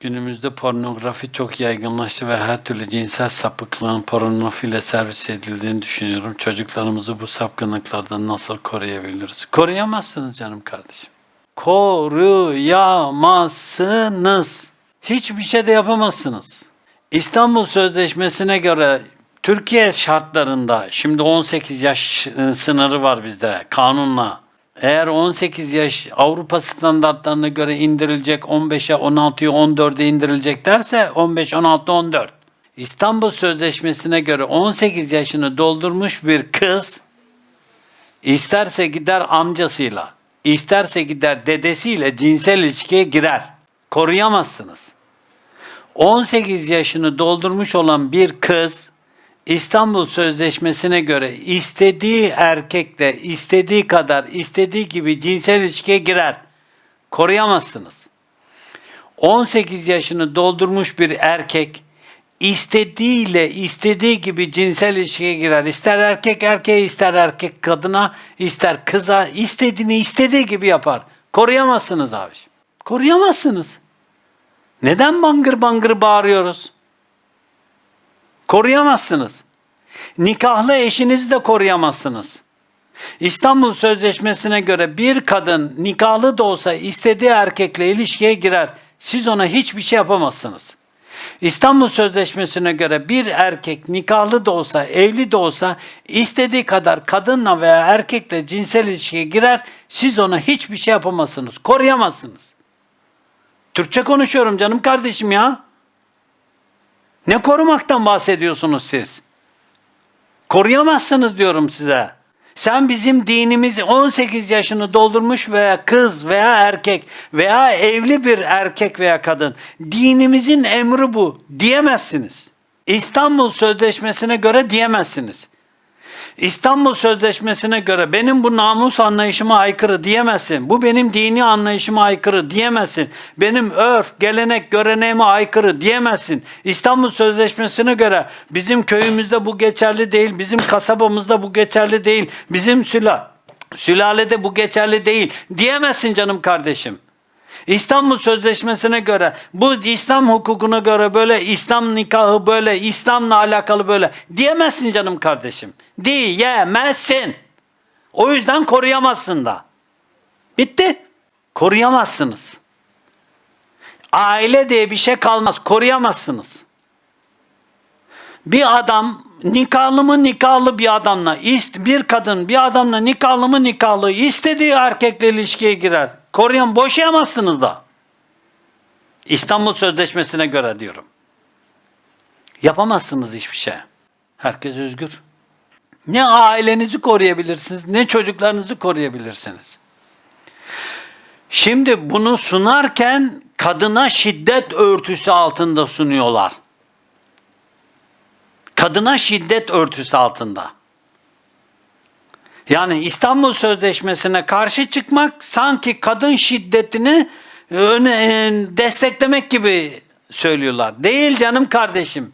Günümüzde pornografi çok yaygınlaştı ve her türlü cinsel sapıklığın pornografiyle servis edildiğini düşünüyorum. Çocuklarımızı bu sapkınlıklardan nasıl koruyabiliriz? Koruyamazsınız canım kardeşim. Koruyamazsınız. Hiçbir şey de yapamazsınız. İstanbul Sözleşmesi'ne göre Türkiye şartlarında şimdi 18 yaş sınırı var bizde kanunla. Eğer 18 yaş Avrupa standartlarına göre indirilecek 15'e 16'ya 14'e indirilecek derse 15, 16, 14. İstanbul Sözleşmesi'ne göre 18 yaşını doldurmuş bir kız isterse gider amcasıyla, isterse gider dedesiyle cinsel ilişkiye girer. Koruyamazsınız. 18 yaşını doldurmuş olan bir kız İstanbul Sözleşmesi'ne göre istediği erkekle istediği kadar istediği gibi cinsel ilişkiye girer. Koruyamazsınız. 18 yaşını doldurmuş bir erkek istediğiyle istediği gibi cinsel ilişkiye girer. İster erkek erkeğe, ister erkek kadına, ister kıza, istediğini istediği gibi yapar. Koruyamazsınız abi. Koruyamazsınız. Neden bangır bangır bağırıyoruz? Koruyamazsınız. Nikahlı eşinizi de koruyamazsınız. İstanbul Sözleşmesi'ne göre bir kadın nikahlı da olsa istediği erkekle ilişkiye girer. Siz ona hiçbir şey yapamazsınız. İstanbul Sözleşmesi'ne göre bir erkek nikahlı da olsa, evli de olsa istediği kadar kadınla veya erkekle cinsel ilişkiye girer. Siz ona hiçbir şey yapamazsınız. Koruyamazsınız. Türkçe konuşuyorum canım kardeşim ya. Ne korumaktan bahsediyorsunuz siz? Koruyamazsınız diyorum size. Sen bizim dinimizi 18 yaşını doldurmuş veya kız veya erkek veya evli bir erkek veya kadın dinimizin emri bu diyemezsiniz. İstanbul Sözleşmesi'ne göre diyemezsiniz. İstanbul Sözleşmesi'ne göre benim bu namus anlayışıma aykırı diyemezsin. Bu benim dini anlayışıma aykırı diyemezsin. Benim örf, gelenek, göreneğime aykırı diyemezsin. İstanbul Sözleşmesi'ne göre bizim köyümüzde bu geçerli değil, bizim kasabamızda bu geçerli değil, bizim süla, sülalede bu geçerli değil diyemezsin canım kardeşim. İstanbul Sözleşmesi'ne göre, bu İslam hukukuna göre böyle İslam nikahı böyle, İslam'la alakalı böyle diyemezsin canım kardeşim. Diyemezsin. O yüzden koruyamazsın da. Bitti. Koruyamazsınız. Aile diye bir şey kalmaz. Koruyamazsınız. Bir adam nikahlı mı nikahlı bir adamla, ist- bir kadın bir adamla nikahlı mı nikahlı istediği erkekle ilişkiye girer. Koruyan boşayamazsınız da. İstanbul Sözleşmesi'ne göre diyorum. Yapamazsınız hiçbir şey. Herkes özgür. Ne ailenizi koruyabilirsiniz, ne çocuklarınızı koruyabilirsiniz. Şimdi bunu sunarken kadına şiddet örtüsü altında sunuyorlar. Kadına şiddet örtüsü altında. Yani İstanbul Sözleşmesi'ne karşı çıkmak sanki kadın şiddetini öne, e, desteklemek gibi söylüyorlar. Değil canım kardeşim.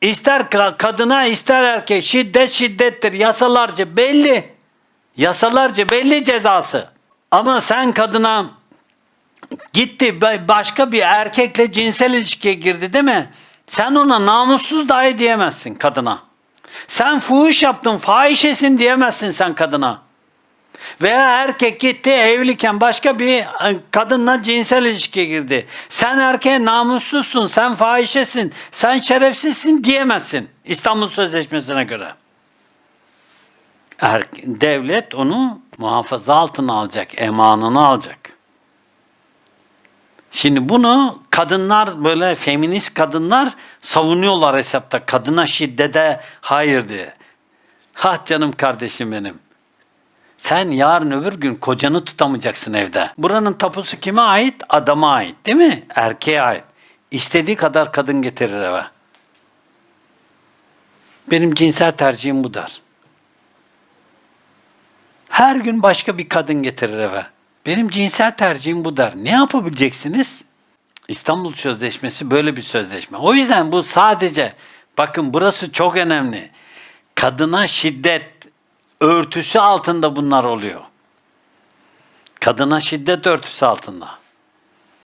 İster ka- kadına ister erkek şiddet şiddettir. Yasalarca belli. Yasalarca belli cezası. Ama sen kadına gitti ba- başka bir erkekle cinsel ilişkiye girdi değil mi? Sen ona namussuz dahi diyemezsin kadına. Sen fuhuş yaptın, fahişesin diyemezsin sen kadına. Veya erkek gitti evliyken başka bir e, kadınla cinsel ilişkiye girdi. Sen erkeğe namussuzsun, sen fahişesin, sen şerefsizsin diyemezsin İstanbul Sözleşmesi'ne göre. Er, devlet onu muhafaza altına alacak, emanını alacak. Şimdi bunu kadınlar böyle feminist kadınlar savunuyorlar hesapta. Kadına şiddete hayır diye. Ha canım kardeşim benim. Sen yarın öbür gün kocanı tutamayacaksın evde. Buranın tapusu kime ait? Adama ait değil mi? Erkeğe ait. İstediği kadar kadın getirir eve. Benim cinsel tercihim bu der. Her gün başka bir kadın getirir eve. Benim cinsel tercihim bu der. Ne yapabileceksiniz? İstanbul Sözleşmesi böyle bir sözleşme. O yüzden bu sadece bakın burası çok önemli. Kadına şiddet örtüsü altında bunlar oluyor. Kadına şiddet örtüsü altında.